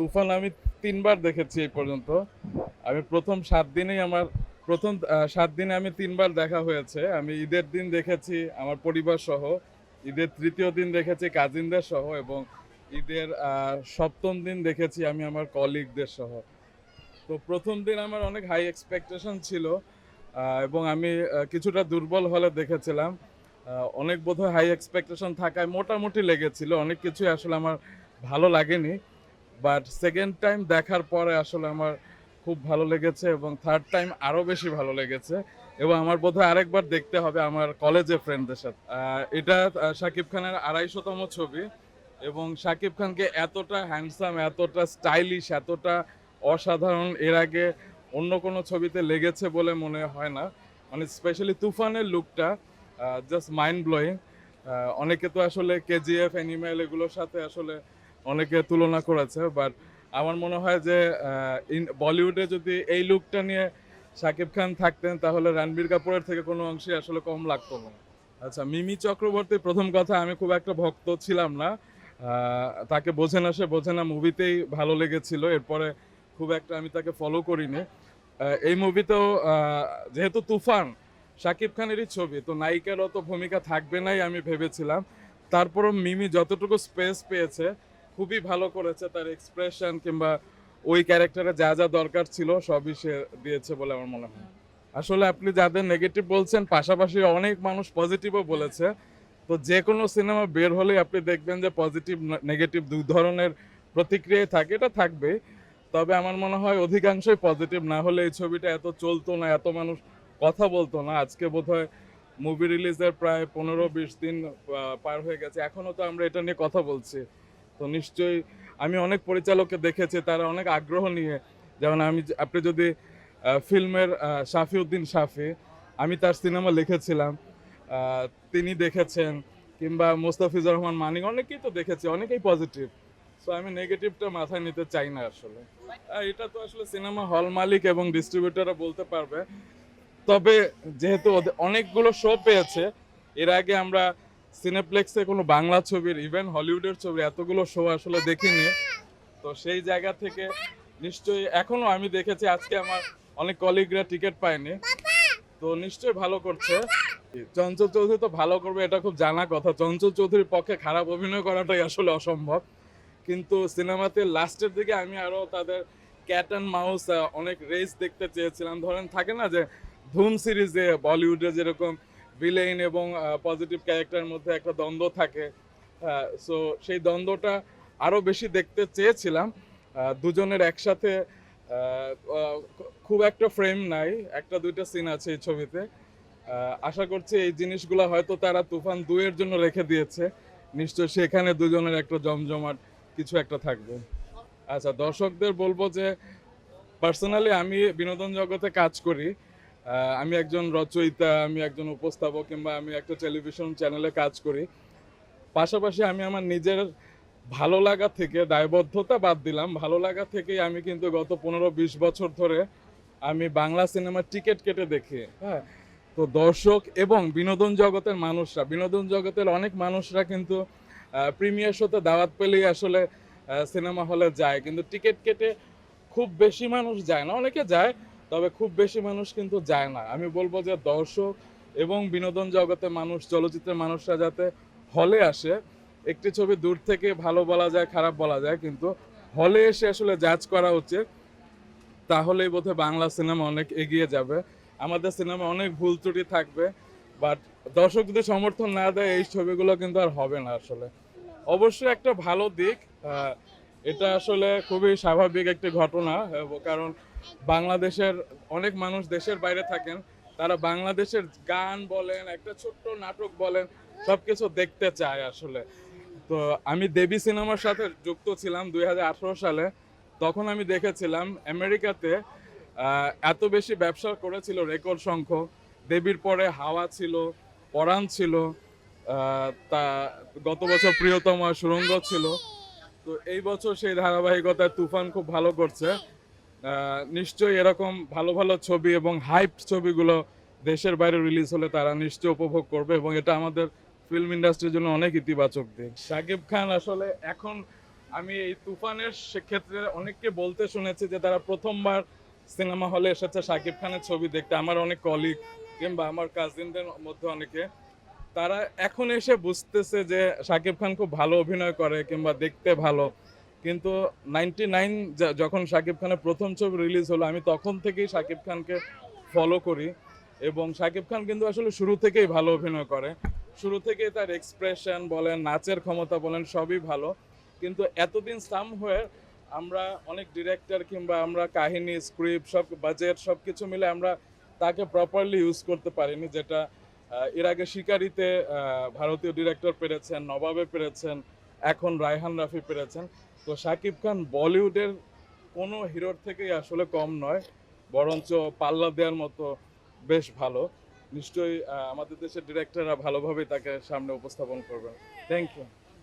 তুফান আমি তিনবার দেখেছি এই পর্যন্ত। আমি প্রথম সাত দিনেই আমার, প্রথম সাত দিনে আমি তিনবার দেখা হয়েছে। আমি ঈদের দিন দেখেছি আমার পরিবার সহ, ঈদের তৃতীয় দিন দেখেছি কাজিনদের সহ এবং ঈদের সপ্তম দিন দেখেছি আমি আমার কলিগদের সহ। তো প্রথম দিন আমার অনেক হাই এক্সপেকটেশন ছিল এবং আমি কিছুটা দুর্বল হলে দেখেছিলাম। অনেক বোধহয় হাই এক্সপেকটেশন থাকায় মোটামুটি লেগেছিল, অনেক কিছুই আসলে আমার ভালো লাগেনি। বাট সেকেন্ড টাইম দেখার পরে আসলে আমার খুব ভালো লেগেছে এবং থার্ড টাইম আরও বেশি ভালো লেগেছে। এবং আমার বোধহয় আরেকবার দেখতে হবে আমার কলেজের ফ্রেন্ডদের সাথে। এটা শাকিব খানের আড়াইশোতম ছবি এবং শাকিব খানকে এতটা হ্যান্ডসাম এতটা স্টাইলিশ এতটা অসাধারণ এর আগে অন্য কোনো ছবিতে লেগেছে বলে মনে হয় না। মানে স্পেশালি তুফানের লুকটা জাস্ট মাইন্ড ব্লোয়িং অনেকে তো আসলে কেজিএফ অ্যানিমেল এগুলোর সাথে আসলে অনেকে তুলনা করেছে বাট আমার মনে হয় যে বলিউডে যদি এই লুকটা নিয়ে শাকিব খান থাকতেন, তাহলে রণবীর কাপুরের থেকে কোনো অংশে আসলে কম লাগতো না। আচ্ছা মিমি চক্রবর্তী, প্রথম কথা, আমি খুব একটা ভক্ত ছিলাম না। তাকে বোঝে না সে বোঝে না মুভিতেই ভালো লেগেছিল, এরপরে খুব একটা আমি তাকে ফলো করিনি। এই মুভিতেও যেহেতু তুফান শাকিব খানেরই ছবি, তো নায়িকারও তো ভূমিকা থাকবে নাই আমি ভেবেছিলাম। তারপরও মিমি যতটুকু স্পেস পেয়েছে খুবই ভালো করেছে তার এক্সপ্রেশন কিংবা ওই ক্যারেক্টারে যা যা দরকার ছিল সবই সে দিয়েছে বলে আমার মনে হয়। আসলে আপনি যাদের নেগেটিভ বলছেন, পাশাপাশি অনেক মানুষ পজিটিভও বলেছে। তো যে কোনো সিনেমা বের হলেই আপনি দেখবেন যে পজিটিভ নেগেটিভ দুই ধরনের প্রতিক্রিয়াই থাকে, এটা থাকবে তবে আমার মনে হয় অধিকাংশই পজিটিভ না হলে এই ছবিটা এত চলতো না, এত মানুষ কথা বলতো না। আজকে বোধহয় মুভি রিলিজের প্রায় পনেরো বিশ দিন পার হয়ে গেছে। এখনও তো আমরা এটা নিয়ে কথা বলছি। তো নিশ্চয়ই আমি অনেক পরিচালককে দেখেছি, তারা অনেক আগ্রহ নিয়ে, যেমন আমি আপনি যদি ফিল্মের শাফি উদ্দিন শাফি, আমি তার সিনেমা লিখেছিলাম তিনি দেখেছেন, কিংবা মোস্তাফিজুর রহমান মানিক, অনেকেই তো দেখেছি, অনেকেই পজিটিভ সো আমি নেগেটিভটা মাথায় নিতে চাই না আসলে। এটা তো আসলে সিনেমা হল মালিক এবং ডিস্ট্রিবিউটাররা বলতে পারবে। তবে যেহেতু অনেকগুলো শো পেয়েছে, এর আগে আমরা সিনেপ্লেক্সে কোনো বাংলা ছবির ইভেন হলিউডের ছবি এতগুলো শো আসলে দেখিনি। তো সেই জায়গা থেকে নিশ্চয়ই এখনও আমি দেখেছি, আজকে আমার অনেক কলিগরা টিকিট পায়নি। তো নিশ্চয়ই ভালো করছে। চঞ্চল চৌধুরী তো ভালো করবে, এটা খুব জানা কথা। চঞ্চল চৌধুরীর পক্ষে খারাপ অভিনয় করাটাই আসলে অসম্ভব। কিন্তু সিনেমাতে লাস্টের দিকে আমি আরও তাদের ক্যাট অ্যান্ড মাউস অনেক রেস দেখতে চেয়েছিলাম। ধরেন থাকে না যে, ধুম সিরিজে বলিউডে যেরকম ভিলেন এবং পজিটিভ ক্যারেক্টারের মধ্যে একটা দ্বন্দ্ব থাকে। সো সেই দ্বন্দ্বটা আরও বেশি দেখতে চেয়েছিলাম। দুজনের একসাথে খুব একটা ফ্রেম নাই। একটা দুইটা সিন আছে এই ছবিতে। আশা করছি এই জিনিসগুলো হয়তো তারা তুফান দুয়ের জন্য রেখে দিয়েছে। নিশ্চয় সেখানে দুজনের একটা জমজমাট কিছু একটা থাকবে। আচ্ছা দর্শকদের বলব যে পার্সোনালি আমি বিনোদন জগতে কাজ করি। আমি একজন রচয়িতা, আমি একজন উপস্থাপক কিংবা আমি একটা টেলিভিশন চ্যানেলে কাজ করি। পাশাপাশি আমি আমার নিজের ভালো লাগা থেকে দায়বদ্ধতা বাদ দিলাম। ভালো লাগা থেকেই আমি কিন্তু গত পনেরো বিশ বছর ধরে আমি বাংলা সিনেমার টিকিট কেটে দেখি হ্যাঁ। তো দর্শক এবং বিনোদন জগতের মানুষরা, বিনোদন জগতের অনেক মানুষরা কিন্তু প্রিমিয়ার শোতে দাওয়াত পেলেই আসলে সিনেমা হলে যায়। কিন্তু টিকিট কেটে খুব বেশি মানুষ যায় না। অনেকে যায় তবে খুব বেশি মানুষ কিন্তু যায় না। আমি বলব যে দর্শক এবং বিনোদন জগতে মানুষ, চলচ্চিত্রের মানুষরা যাতে হলে আসে, একটি ছবি দূর থেকে ভালো বলা যায়, খারাপ বলা যায়, কিন্তু হলে এসে আসলে জাজ করা উচিত, তাহলেই বোধহয় বাংলা সিনেমা অনেক এগিয়ে যাবে। আমাদের সিনেমা অনেক ভুল ত্রুটি থাকবে বাট দর্শক যদি সমর্থন না দেয় এই ছবিগুলো কিন্তু আর হবে না আসলে। অবশ্যই একটা ভালো দিক এটা আসলে খুবই স্বাভাবিক একটি ঘটনা কারণ বাংলাদেশের অনেক মানুষ দেশের বাইরে থাকেন, তারা বাংলাদেশের গান বলেন, একটা ছোট্ট নাটক বলেন, সবকিছু দেখতে চায় আসলে। তো আমি দেবী সিনেমার সাথে যুক্ত ছিলাম দুই হাজার আঠেরো সালে, তখন আমি দেখেছিলাম আমেরিকাতে এত বেশি ব্যবসা করেছিল রেকর্ড সংখ্যক দেবীর পরে হাওয়া ছিল, পরাণ ছিল তা গত বছর প্রিয়তম সুরঙ্গ ছিল। তো এই বছর সেই ধারাবাহিকতায় তুফান খুব ভালো করছে। নিশ্চয়ই এরকম ভালো ভালো ছবি এবং হাইপ ছবিগুলো দেশের বাইরে রিলিজ হলে তারা নিশ্চয়ই উপভোগ করবে এবং এটা আমাদের ফিল্ম ইন্ডাস্ট্রির জন্য অনেক ইতিবাচক দিক। শাকিব খান আসলে এখন আমি এই তুফানের ক্ষেত্রে অনেককে বলতে শুনেছি যে তারা প্রথমবার সিনেমা হলে এসেছে শাকিব খানের ছবি দেখতে। আমার অনেক কলিগ কিংবা আমার কাজিনদের মধ্যে অনেকে। তারা এখন এসে বুঝতেছে যে শাকিব খান খুব ভালো অভিনয় করে কিংবা দেখতে ভালো। কিন্তু নাইনটি নাইন যখন শাকিব খানের প্রথম ছবি রিলিজ হলো, আমি তখন থেকেই শাকিব খানকে ফলো করি এবং শাকিব খান কিন্তু আসলে শুরু থেকেই ভালো অভিনয় করে। শুরু থেকেই তার এক্সপ্রেশন বলেন, নাচের ক্ষমতা বলেন, সবই ভালো। কিন্তু এতদিন সাম হয়ে আমরা অনেক ডিরেক্টর কিংবা আমরা কাহিনী স্ক্রিপ্ট সব বাজেট সব কিছু মিলে আমরা তাকে প্রপারলি ইউজ করতে পারিনি, যেটা এর আগে শিকারিতে ভারতীয় ডিরেক্টর পেরেছেন, নবাবে পেরেছেন, এখন রায়হান রাফি পেরেছেন। তো শাকিব খান বলিউডের কোনো হিরোর থেকেই আসলে কম নয়, বরঞ্চ পাল্লা দেওয়ার মতো বেশ ভালো। নিশ্চয়ই আমাদের দেশের ডিরেক্টররা ভালোভাবে তাকে সামনে উপস্থাপন করবেন। Thank you